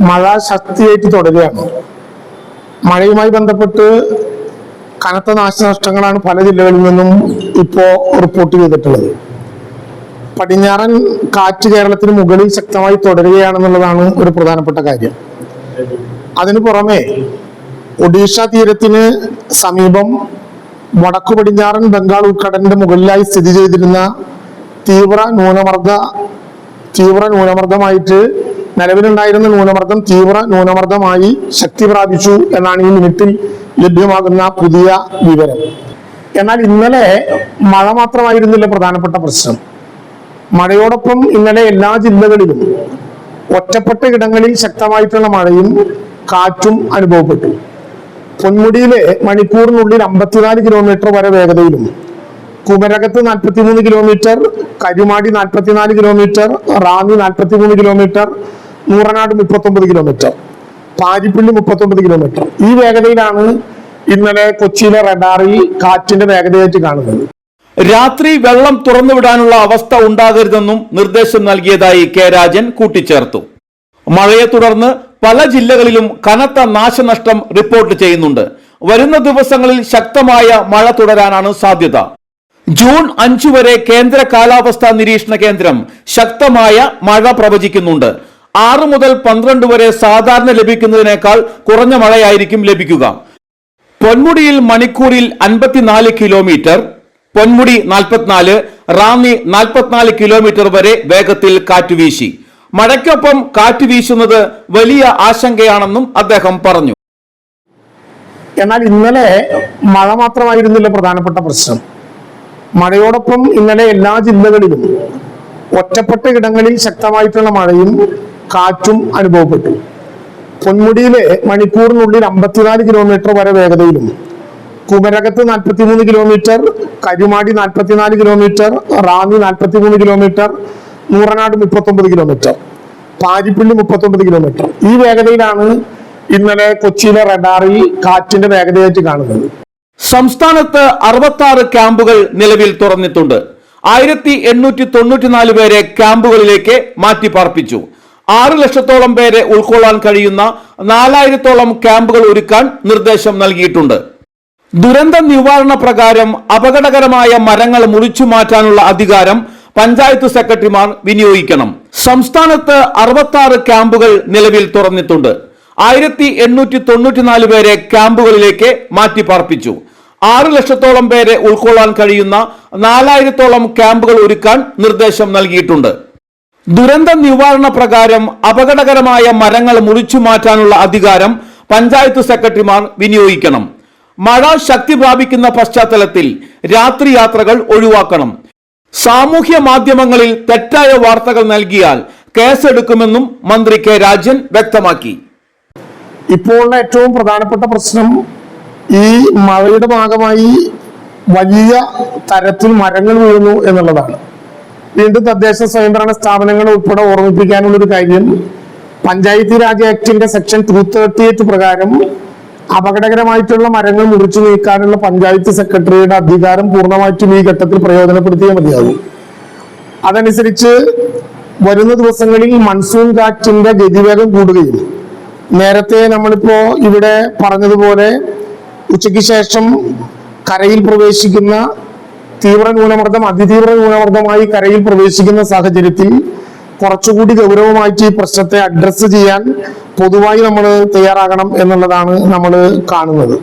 മഴ ശക്തിയായിട്ട് തുടരുകയാണ്. മഴയുമായി ബന്ധപ്പെട്ട് കനത്ത നാശനഷ്ടങ്ങളാണ് പല ജില്ലകളിൽ നിന്നും ഇപ്പോൾ റിപ്പോർട്ട് ചെയ്തിട്ടുള്ളത്. പടിഞ്ഞാറൻ കാറ്റ് കേരളത്തിന് മുകളിൽ ശക്തമായി തുടരുകയാണെന്നുള്ളതാണ് ഒരു പ്രധാനപ്പെട്ട കാര്യം. അതിനു പുറമെ ഒഡീഷ തീരത്തിന് സമീപം വടക്കു പടിഞ്ഞാറൻ ബംഗാൾ ഉൾക്കടലിന്റെ മുകളിലായി സ്ഥിതി ചെയ്തിരുന്ന തീവ്ര ന്യൂനമർദ്ദ തീവ്ര ന്യൂനമർദ്ദമായിട്ട് നിലവിലുണ്ടായിരുന്ന ന്യൂനമർദ്ദം തീവ്ര ന്യൂനമർദ്ദമായി ശക്തി പ്രാപിച്ചു എന്നാണ് ഈ മിനിറ്റിൽ ലഭ്യമാകുന്ന പുതിയ വിവരം. എന്നാൽ ഇന്നലെ മഴ മാത്രമായിരുന്നില്ല പ്രധാനപ്പെട്ട പ്രശ്നം. മഴയോടൊപ്പം ഇന്നലെ എല്ലാ ജില്ലകളിലും ഒറ്റപ്പെട്ട ഇടങ്ങളിൽ ശക്തമായിട്ടുള്ള മഴയും കാറ്റും അനുഭവപ്പെട്ടു. പൊന്മുടിയിലെ മണിക്കൂറിനുള്ളിൽ അമ്പത്തിനാല് കിലോമീറ്റർ വരെ വേഗതയിലും കുമരകത്ത് നാൽപ്പത്തിമൂന്ന് കിലോമീറ്റർ കരുമാടി നാൽപ്പത്തിനാല് കിലോമീറ്റർ റാന്നി നാൽപ്പത്തിമൂന്ന് കിലോമീറ്റർ നൂറനാട് മുപ്പത്തൊമ്പത് കിലോമീറ്റർ പാരിപ്പള്ളി മുപ്പത്തൊമ്പത് കിലോമീറ്റർ ഈ വേഗതയിലാണ് ഇന്നലെ കൊച്ചിയിലെ റഡാറിൽ കാറ്റിന്റെ വേഗതയായിട്ട് കാണുന്നത്. രാത്രി വെള്ളം തുറന്നുവിടാനുള്ള അവസ്ഥ ഉണ്ടാകരുതെന്നും നിർദ്ദേശം നൽകിയതായി കെ രാജൻ കൂട്ടിച്ചേർത്തു. മഴയെ തുടർന്ന് പല ജില്ലകളിലും കനത്ത നാശനഷ്ടം റിപ്പോർട്ട് ചെയ്യുന്നുണ്ട്. വരുന്ന ദിവസങ്ങളിൽ ശക്തമായ മഴ തുടരാനാണ് സാധ്യത. ജൂൺ അഞ്ചു വരെ കേന്ദ്ര കാലാവസ്ഥാ നിരീക്ഷണ കേന്ദ്രം ശക്തമായ മഴ പ്രവചിക്കുന്നുണ്ട്. ആറ് മുതൽ പന്ത്രണ്ട് വരെ സാധാരണ ലഭിക്കുന്നതിനേക്കാൾ കുറഞ്ഞ മഴയായിരിക്കും ലഭിക്കുക. പൊന്മുടിയിൽ മണിക്കൂറിൽ അൻപത്തിനാല് കിലോമീറ്റർ പൊന്മുടി നാൽപ്പത്തിനാല് റാന്നി നാൽപ്പത്തിനാല് കിലോമീറ്റർ വരെ വേഗത്തിൽ കാറ്റുവീശി മഴയ്ക്കൊപ്പം കാറ്റ് വീശുന്നത് വലിയ ആശങ്കയാണെന്നും അദ്ദേഹം പറഞ്ഞു. എന്നാൽ ഇന്നലെ മഴ മാത്രമായിരുന്നില്ല പ്രധാനപ്പെട്ട പ്രശ്നം. മഴയോടൊപ്പം ഇന്നലെ എല്ലാ ജില്ലകളിലും ഒറ്റപ്പെട്ട ഇടങ്ങളിൽ ശക്തമായിട്ടുള്ള മഴയും കാറ്റും അനുഭവപ്പെട്ടു. പൊന്മുടിയിലെ മണിക്കൂറിനുള്ളിൽ അമ്പത്തിനാല് കിലോമീറ്റർ വരെ വേഗതയിലും കുമരകത്ത് നാൽപ്പത്തിമൂന്ന് കിലോമീറ്റർ കരുമാടി നാൽപ്പത്തിനാല് കിലോമീറ്റർ റാന്നി നാൽപ്പത്തിമൂന്ന് കിലോമീറ്റർ നൂറനാട് മുപ്പത്തൊമ്പത് കിലോമീറ്റർ പാരിപ്പള്ളി മുപ്പത്തൊമ്പത് കിലോമീറ്റർ ഈ വേഗതയിലാണ് ഇന്നലെ കൊച്ചിയിലെ റഡാറിൽ കാറ്റിന്റെ വേഗതയായിട്ട് കാണുന്നത്. സംസ്ഥാനത്ത് അറുപത്തി ആറ് ക്യാമ്പുകൾ നിലവിൽ തുറന്നിട്ടുണ്ട്. ആയിരത്തി എണ്ണൂറ്റി തൊണ്ണൂറ്റിനാല് പേരെ ക്യാമ്പുകളിലേക്ക് മാറ്റി പാർപ്പിച്ചു ആറ് ലക്ഷത്തോളം പേരെ ഉൾക്കൊള്ളാൻ കഴിയുന്ന നാലായിരത്തോളം ക്യാമ്പുകൾ ഒരുക്കാൻ നിർദ്ദേശം നൽകിയിട്ടുണ്ട്. ദുരന്ത നിവാരണ പ്രകാരം അപകടകരമായ മരങ്ങൾ മുറിച്ചു മാറ്റാനുള്ള അധികാരം പഞ്ചായത്ത് സെക്രട്ടറിമാർ വിനിയോഗിക്കണം. സംസ്ഥാനത്ത് അറുപത്തി ക്യാമ്പുകൾ നിലവിൽ തുറന്നിട്ടുണ്ട്. ആയിരത്തി എണ്ണൂറ്റി തൊണ്ണൂറ്റിനാല് പേരെ ക്യാമ്പുകളിലേക്ക് മാറ്റി പാർപ്പിച്ചു ആറ് ലക്ഷത്തോളം പേരെ ഉൾക്കൊള്ളാൻ കഴിയുന്ന നാലായിരത്തോളം ക്യാമ്പുകൾ ഒരുക്കാൻ നിർദ്ദേശം നൽകിയിട്ടുണ്ട്. ദുരന്ത നിവാരണ പ്രകാരം അപകടകരമായ മരങ്ങൾ മുറിച്ചു മാറ്റാനുള്ള അധികാരം പഞ്ചായത്ത് സെക്രട്ടറിമാർ വിനിയോഗിക്കണം. മഴ ശക്തി പ്രാപിക്കുന്ന പശ്ചാത്തലത്തിൽ രാത്രി യാത്രകൾ ഒഴിവാക്കണം. സാമൂഹ്യ മാധ്യമങ്ങളിൽ തെറ്റായ വാർത്തകൾ നൽകിയാൽ കേസെടുക്കുമെന്നും മന്ത്രി കെ രാജൻ വ്യക്തമാക്കി. ഇപ്പോൾ ഏറ്റവും പ്രധാനപ്പെട്ട പ്രശ്നം ഈ മഴയുടെ ഭാഗമായി വലിയ തരത്തിൽ മരങ്ങൾ വീഴുന്നു എന്നുള്ളതാണ്. വീണ്ടും തദ്ദേശ സ്വയംഭരണ സ്ഥാപനങ്ങൾ ഉൾപ്പെടെ ഓർമ്മിപ്പിക്കാനുള്ള ഒരു കാര്യം. പഞ്ചായത്തി രാജ് ആക്ടിന്റെ സെക്ഷൻ ടു തേർട്ടി എയ്റ്റ് പ്രകാരം അപകടകരമായിട്ടുള്ള മരങ്ങൾ മുറിച്ചു നീക്കാനുള്ള പഞ്ചായത്ത് സെക്രട്ടറിയുടെ അധികാരം പൂർണമായിട്ടും ഈ ഘട്ടത്തിൽ പ്രയോജനപ്പെടുത്തിയേ മതിയാകും. അതനുസരിച്ച് വരുന്ന ദിവസങ്ങളിൽ മൺസൂൺ കാറ്റിന്റെ ഗതിവേഗം കൂടുകയും നേരത്തെ നമ്മളിപ്പോ ഇവിടെ പറഞ്ഞതുപോലെ ഉച്ചയ്ക്ക് ശേഷം കരയിൽ പ്രവേശിക്കുന്ന തീവ്ര ന്യൂനമർദ്ദം അതിതീവ്ര ന്യൂനമർദ്ദമായി കരയിൽ പ്രവേശിക്കുന്ന സാഹചര്യത്തിൽ കുറച്ചുകൂടി ഗൗരവമായിട്ട് ഈ പ്രശ്നത്തെ അഡ്രസ്സ് ചെയ്യാൻ പൊതുവായി നമ്മൾ തയ്യാറാകണം എന്നുള്ളതാണ് നമ്മൾ കാണുന്നത്.